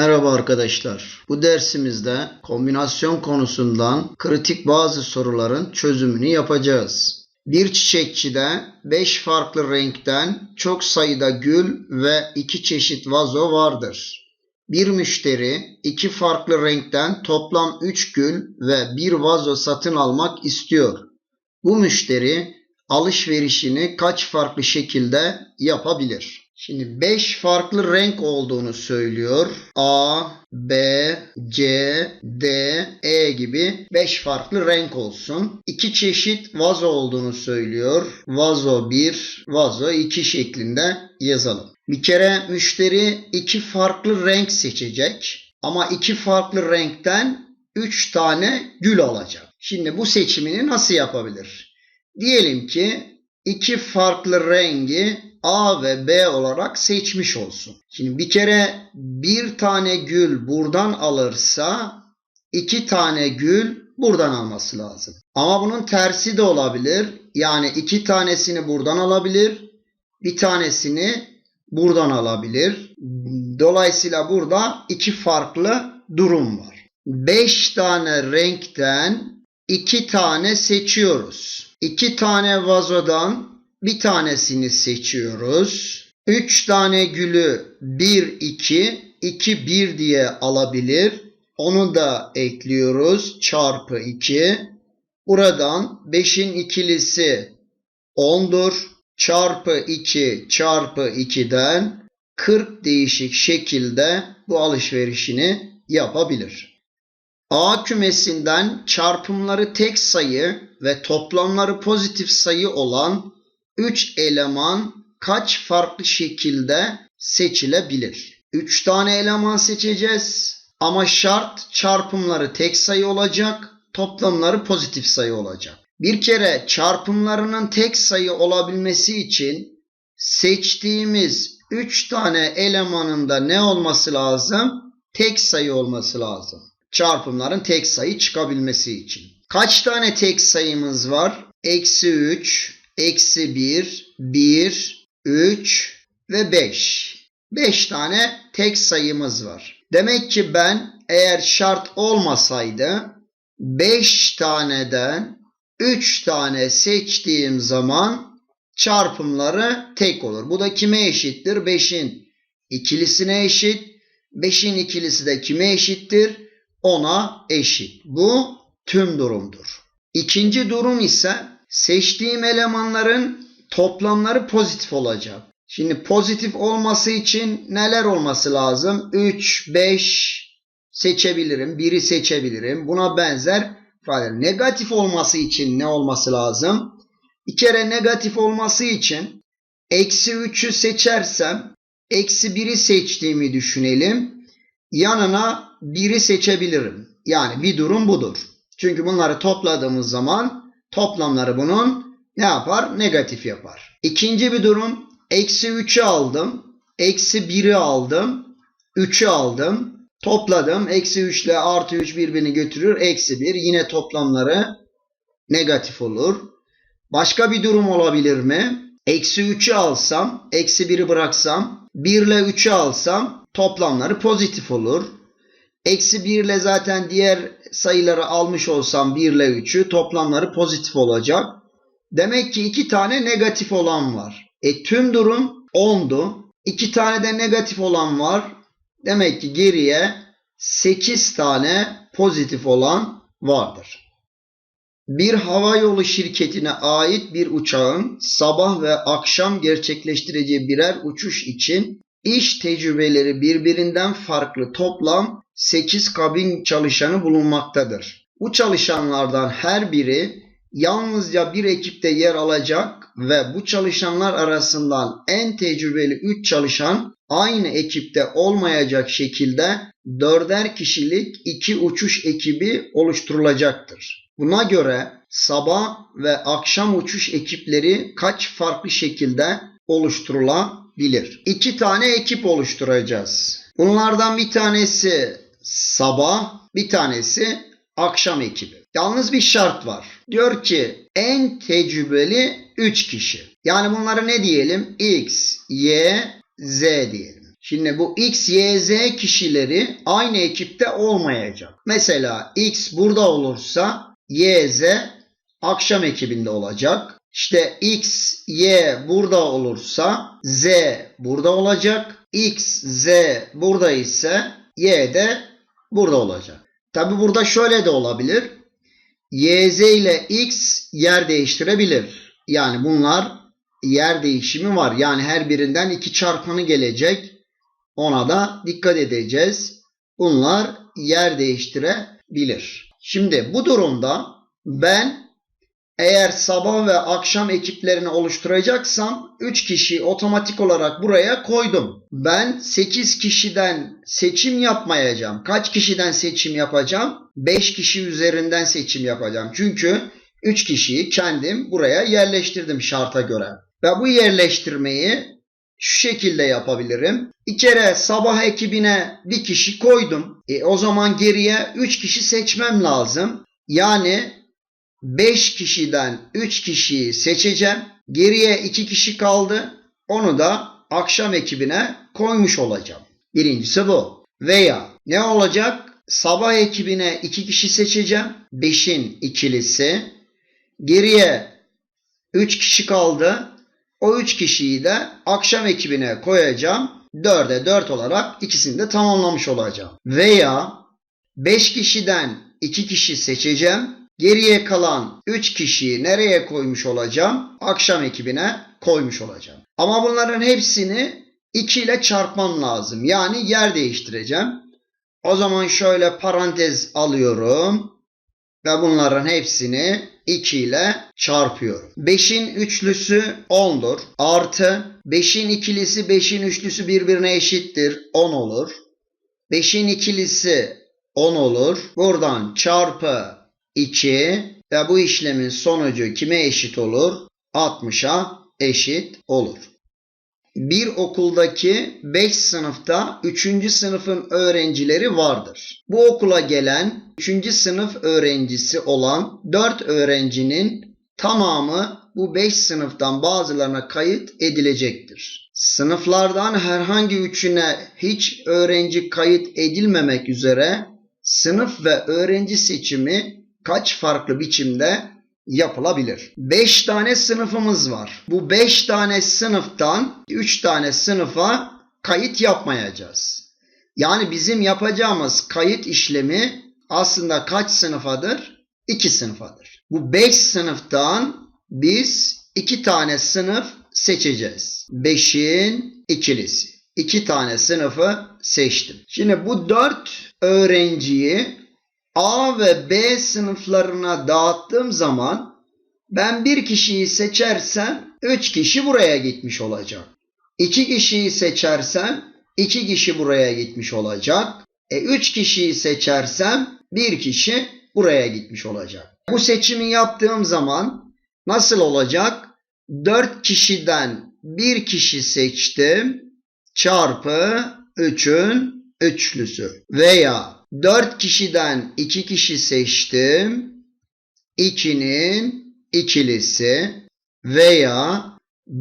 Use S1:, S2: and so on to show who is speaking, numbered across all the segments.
S1: Merhaba arkadaşlar. Bu dersimizde kombinasyon konusundan kritik bazı soruların çözümünü yapacağız. Bir çiçekçide 5 farklı renkten çok sayıda gül ve 2 çeşit vazo vardır. Bir müşteri iki farklı renkten toplam 3 gül ve bir vazo satın almak istiyor. Bu müşteri alışverişini kaç farklı şekilde yapabilir? Şimdi 5 farklı renk olduğunu söylüyor. A, B, C, D, E gibi 5 farklı renk olsun. 2 çeşit vazo olduğunu söylüyor. Vazo 1, vazo 2 şeklinde yazalım. Bir kere müşteri iki farklı renk seçecek. Ama iki farklı renkten 3 tane gül alacak. Şimdi bu seçimini nasıl yapabilir? Diyelim ki iki farklı rengi A ve B olarak seçmiş olsun. Şimdi bir kere bir tane gül buradan alırsa iki tane gül buradan alması lazım. Ama bunun tersi de olabilir. Yani iki tanesini buradan alabilir. Bir tanesini buradan alabilir. Dolayısıyla burada iki farklı durum var. Beş tane renkten iki tane seçiyoruz. İki tane vazodan bir tanesini seçiyoruz. 3 tane gülü 1 2 2 1 diye alabilir. Onu da ekliyoruz. Çarpı 2. Buradan 5'in ikilisi 10'dur. Çarpı 2 çarpı 2'den 40 değişik şekilde bu alışverişini yapabilir. A kümesinden çarpımları tek sayı ve toplamları pozitif sayı olan 3 eleman kaç farklı şekilde seçilebilir? 3 tane eleman seçeceğiz ama şart çarpımları tek sayı olacak, toplamları pozitif sayı olacak. Bir kere çarpımlarının tek sayı olabilmesi için seçtiğimiz 3 tane elemanın da ne olması lazım? Tek sayı olması lazım. Çarpımların tek sayı çıkabilmesi için. Kaç tane tek sayımız var? Eksi 3, eksi 1, 1, 3 ve 5. 5 tane tek sayımız var. Demek ki ben eğer şart olmasaydı 5 taneden 3 tane seçtiğim zaman çarpımları tek olur. Bu da kime eşittir? 5'in ikilisine eşit. 5'in ikilisi de kime eşittir? 10'a eşit. Bu tüm durumdur. İkinci durum ise seçtiğim elemanların toplamları pozitif olacak. Şimdi pozitif olması için neler olması lazım? 3, 5 seçebilirim. 1'i seçebilirim. Buna benzer ifade. Negatif olması için ne olması lazım? Bir kere negatif olması için eksi 3'ü seçersem eksi 1'i seçtiğimi düşünelim. Yanına 1'i seçebilirim. Yani bir durum budur. Çünkü bunları topladığımız zaman toplamları bunun ne yapar? Negatif yapar. İkinci bir durum eksi 3'ü aldım. Eksi 1'i aldım. 3'ü aldım. Topladım. Eksi 3 ile artı 3 birbirini götürür. Eksi 1. Yine toplamları negatif olur. Başka bir durum olabilir mi? Eksi 3'ü alsam, eksi 1'i bıraksam, 1 ile 3'ü alsam toplamları pozitif olur. Eksi 1 ile zaten diğer sayıları almış olsam 1 ile 3'ü toplamları pozitif olacak. Demek ki iki tane negatif olan var. E tüm durum 10'du. İki tane de negatif olan var. Demek ki geriye 8 tane pozitif olan vardır. Bir havayolu şirketine ait bir uçağın sabah ve akşam gerçekleştireceği birer uçuş için iş tecrübeleri birbirinden farklı toplam 8 kabin çalışanı bulunmaktadır. Bu çalışanlardan her biri yalnızca bir ekipte yer alacak ve bu çalışanlar arasından en tecrübeli 3 çalışan aynı ekipte olmayacak şekilde dörder kişilik iki uçuş ekibi oluşturulacaktır. Buna göre sabah ve akşam uçuş ekipleri kaç farklı şekilde oluşturulabilir? İki tane ekip oluşturacağız. Bunlardan bir tanesi sabah, bir tanesi akşam ekibi. Yalnız bir şart var. Diyor ki en tecrübeli 3 kişi. Yani bunları ne diyelim? X, Y, Z diyelim. Şimdi bu X, Y, Z kişileri aynı ekipte olmayacak. Mesela X burada olursa Y, Z akşam ekibinde olacak. İşte X, Y burada olursa Z burada olacak. X, Z burada ise Y de burada olacak. Tabi burada şöyle de olabilir. Y, Z ile X yer değiştirebilir. Yani bunlar yer değişimi var. Yani her birinden iki çarpanı gelecek. Ona da dikkat edeceğiz. Bunlar yer değiştirebilir. Şimdi bu durumda ben eğer sabah ve akşam ekiplerini oluşturacaksam 3 kişi otomatik olarak buraya koydum. Ben 8 kişiden seçim yapmayacağım. Kaç kişiden seçim yapacağım? 5 kişi üzerinden seçim yapacağım. Çünkü 3 kişiyi kendim buraya yerleştirdim şarta göre. Ve bu yerleştirmeyi şu şekilde yapabilirim. Bir kere sabah ekibine bir kişi koydum. E, o zaman geriye 3 kişi seçmem lazım. Yani 5 kişiden 3 kişiyi seçeceğim. Geriye 2 kişi kaldı. Onu da akşam ekibine koymuş olacağım. Birincisi bu. Veya ne olacak? Sabah ekibine 2 kişi seçeceğim. 5'in ikilisi. Geriye 3 kişi kaldı. O 3 kişiyi de akşam ekibine koyacağım. 4'e 4 olarak ikisini de tamamlamış olacağım. Veya 5 kişiden 2 kişi seçeceğim. Geriye kalan 3 kişiyi nereye koymuş olacağım? Akşam ekibine koymuş olacağım. Ama bunların hepsini 2 ile çarpmam lazım. Yani yer değiştireceğim. O zaman şöyle parantez alıyorum. Ve bunların hepsini 2 ile çarpıyorum. 5'in üçlüsü 10'dur. Artı 5'in ikilisi 5'in üçlüsü birbirine eşittir. 10 olur. 5'in ikilisi 10 olur. Buradan çarpı 2 ve bu işlemin sonucu kime eşit olur? 60'a eşit olur. Bir okuldaki 5 sınıfta 3. sınıfın öğrencileri vardır. Bu okula gelen 3. sınıf öğrencisi olan 4 öğrencinin tamamı bu 5 sınıftan bazılarına kayıt edilecektir. Sınıflardan herhangi üçüne hiç öğrenci kayıt edilmemek üzere sınıf ve öğrenci seçimi kaç farklı biçimde yapılabilir? 5 tane sınıfımız var. Bu 5 tane sınıftan 3 tane sınıfa kayıt yapmayacağız. Yani bizim yapacağımız kayıt işlemi aslında kaç sınıfadır? 2 sınıfadır. Bu 5 sınıftan biz 2 tane sınıf seçeceğiz. 5'in ikilisi. 2 tane sınıfı seçtim. Şimdi bu 4 öğrenciyi A ve B sınıflarına dağıttığım zaman ben bir kişiyi seçersem 3 kişi buraya gitmiş olacak. 2 kişiyi seçersem 2 kişi buraya gitmiş olacak. E 3 kişiyi seçersem 1 kişi buraya gitmiş olacak. Bu seçimi yaptığım zaman nasıl olacak? 4 kişiden 1 kişi seçtim çarpı 3'ün üçlüsü veya 4 kişiden 2 kişi seçtim. 2'nin ikilisi veya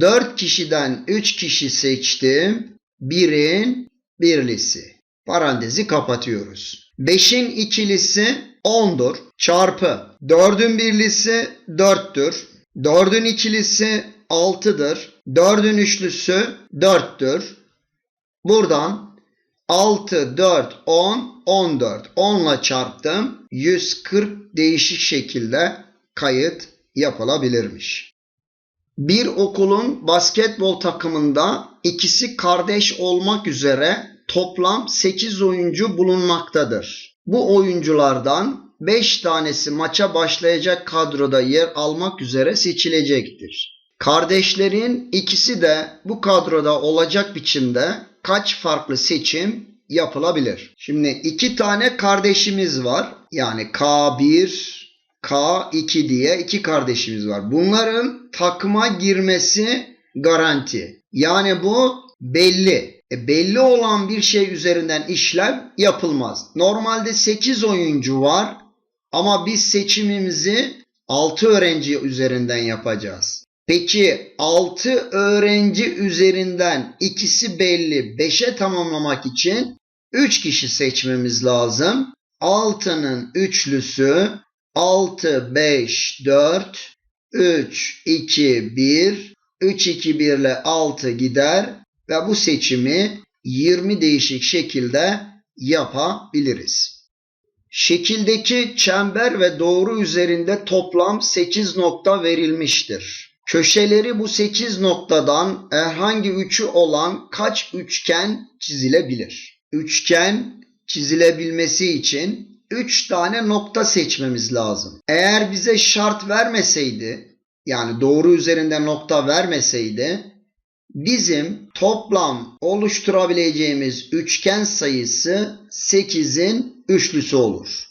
S1: 4 kişiden 3 kişi seçtim. 1'in birlisi. Parantezi kapatıyoruz. 5'in ikilisi 10'dur. Çarpı 4'ün birlisi 4'tür. 4'ün ikilisi 6'dır. 4'ün üçlüsü 4'tür. Buradan 6, 4, 10, 14. 10 ile çarptım. 140 değişik şekilde kayıt yapılabilirmiş. Bir okulun basketbol takımında ikisi kardeş olmak üzere toplam 8 oyuncu bulunmaktadır. Bu oyunculardan 5 tanesi maça başlayacak kadroda yer almak üzere seçilecektir. Kardeşlerin ikisi de bu kadroda olacak biçimde kaç farklı seçim yapılabilir? Şimdi iki tane kardeşimiz var. Yani K1, K2 diye iki kardeşimiz var. Bunların takıma girmesi garanti. Yani bu belli. E belli olan bir şey üzerinden işlem yapılmaz. Normalde 8 oyuncu var ama biz seçimimizi 6 öğrenci üzerinden yapacağız. Peki 6 öğrenci üzerinden ikisi belli 5'e tamamlamak için 3 kişi seçmemiz lazım. 6'nın üçlüsü 6, 5, 4, 3, 2, 1. 3, 2, 1 ile 6 gider ve bu seçimi 20 değişik şekilde yapabiliriz. Şekildeki çember ve doğru üzerinde toplam 8 nokta verilmiştir. Köşeleri bu 8 noktadan herhangi üçü olan kaç üçgen çizilebilir? Üçgen çizilebilmesi için 3 tane nokta seçmemiz lazım. Eğer bize şart vermeseydi, yani doğru üzerinde nokta vermeseydi, bizim toplam oluşturabileceğimiz üçgen sayısı 8'in üçlüsü olur.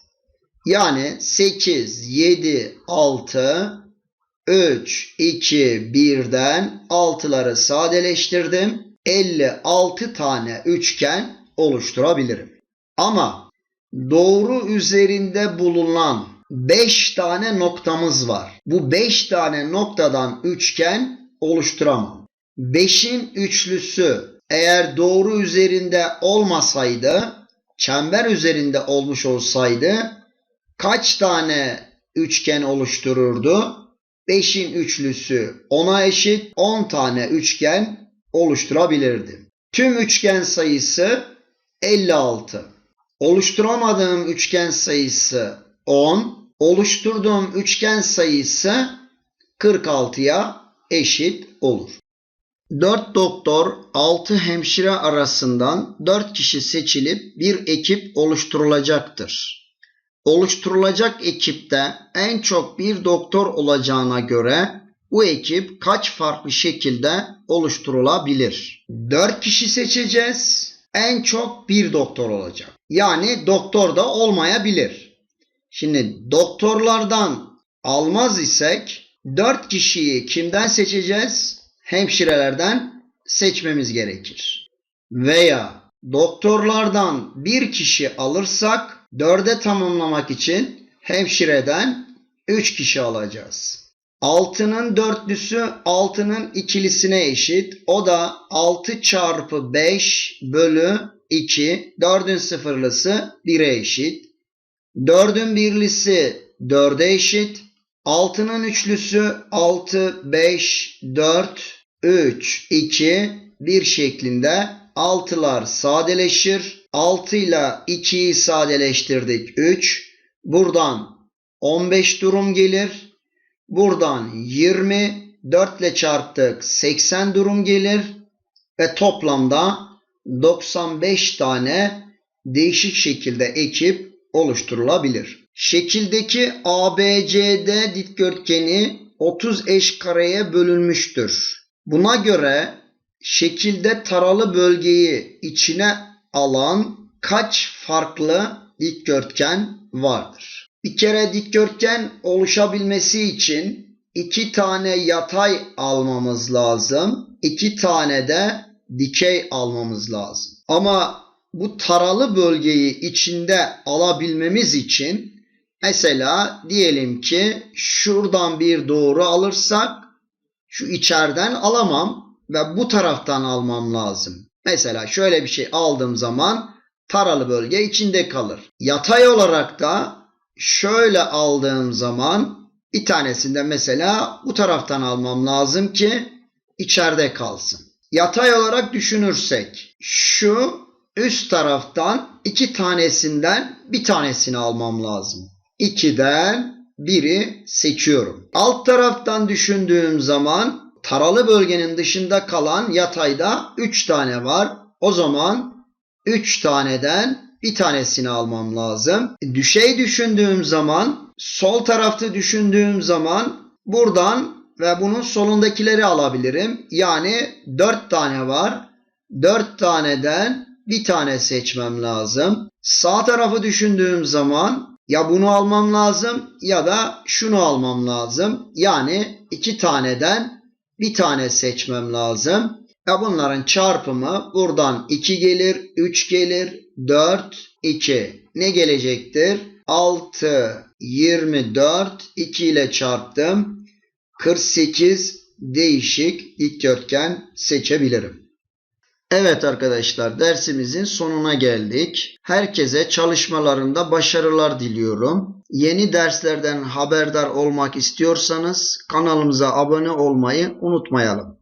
S1: Yani 8, 7, 6, 3, 2, 1'den 6'ları sadeleştirdim. 56 tane üçgen oluşturabilirim. Ama doğru üzerinde bulunan 5 tane noktamız var. Bu 5 tane noktadan üçgen oluşturamam. 5'in üçlüsü eğer doğru üzerinde olmasaydı, çember üzerinde olmuş olsaydı kaç tane üçgen oluştururdu? 5'in üçlüsü 10'a eşit 10 tane üçgen oluşturabilirdi. Tüm üçgen sayısı 56. Oluşturamadığım üçgen sayısı 10. Oluşturduğum üçgen sayısı 46'ya eşit olur. 4 doktor, 6 hemşire arasından 4 kişi seçilip bir ekip oluşturulacaktır. Oluşturulacak ekipte en çok bir doktor olacağına göre bu ekip kaç farklı şekilde oluşturulabilir? 4 kişi seçeceğiz. En çok bir doktor olacak. Yani doktor da olmayabilir. Şimdi doktorlardan almaz isek 4 kişiyi kimden seçeceğiz? Hemşirelerden seçmemiz gerekir. Veya doktorlardan bir kişi alırsak dörde tamamlamak için hemşireden 3 kişi alacağız. 6'nın dörtlüsü 6'nın ikilisine eşit. O da 6 çarpı 5 bölü 2. 4'ün sıfırlısı 1'e eşit. 4'ün birlisi 4'e eşit. 6'nın üçlüsü 6, 5, 4, 3, 2, 1 şeklinde 6'lar sadeleşir. 6 ile 2'yi sadeleştirdik 3. Buradan 15 durum gelir. Buradan 20, 4 ile çarptık 80 durum gelir. Ve toplamda 95 tane değişik şekilde ekip oluşturulabilir. Şekildeki ABCD dikdörtgeni 30 eş kareye bölünmüştür. Buna göre şekilde taralı bölgeyi içine alan kaç farklı dikdörtgen vardır? Bir kere dikdörtgen oluşabilmesi için iki tane yatay almamız lazım. iki tane de dikey almamız lazım. Ama bu taralı bölgeyi içinde alabilmemiz için mesela diyelim ki şuradan bir doğru alırsak şu içeriden alamam ve bu taraftan almam lazım. Mesela şöyle bir şey aldığım zaman taralı bölge içinde kalır. Yatay olarak da şöyle aldığım zaman bir tanesinde mesela bu taraftan almam lazım ki içeride kalsın. Yatay olarak düşünürsek şu üst taraftan iki tanesinden bir tanesini almam lazım. 2'den biri seçiyorum. Alt taraftan düşündüğüm zaman taralı bölgenin dışında kalan yatayda 3 tane var. O zaman 3 taneden bir tanesini almam lazım. Düşey düşündüğüm zaman, sol tarafta düşündüğüm zaman buradan ve bunun solundakileri alabilirim. Yani 4 tane var. 4 taneden bir tane seçmem lazım. Sağ tarafı düşündüğüm zaman ya bunu almam lazım ya da şunu almam lazım. Yani iki taneden bir tane seçmem lazım. Ya bunların çarpımı buradan 2 gelir, 3 gelir, 4, 2. Ne gelecektir? 6, 24, 2 ile çarptım. 48 değişik dikdörtgen seçebilirim. Evet arkadaşlar dersimizin sonuna geldik. Herkese çalışmalarında başarılar diliyorum. Yeni derslerden haberdar olmak istiyorsanız kanalımıza abone olmayı unutmayalım.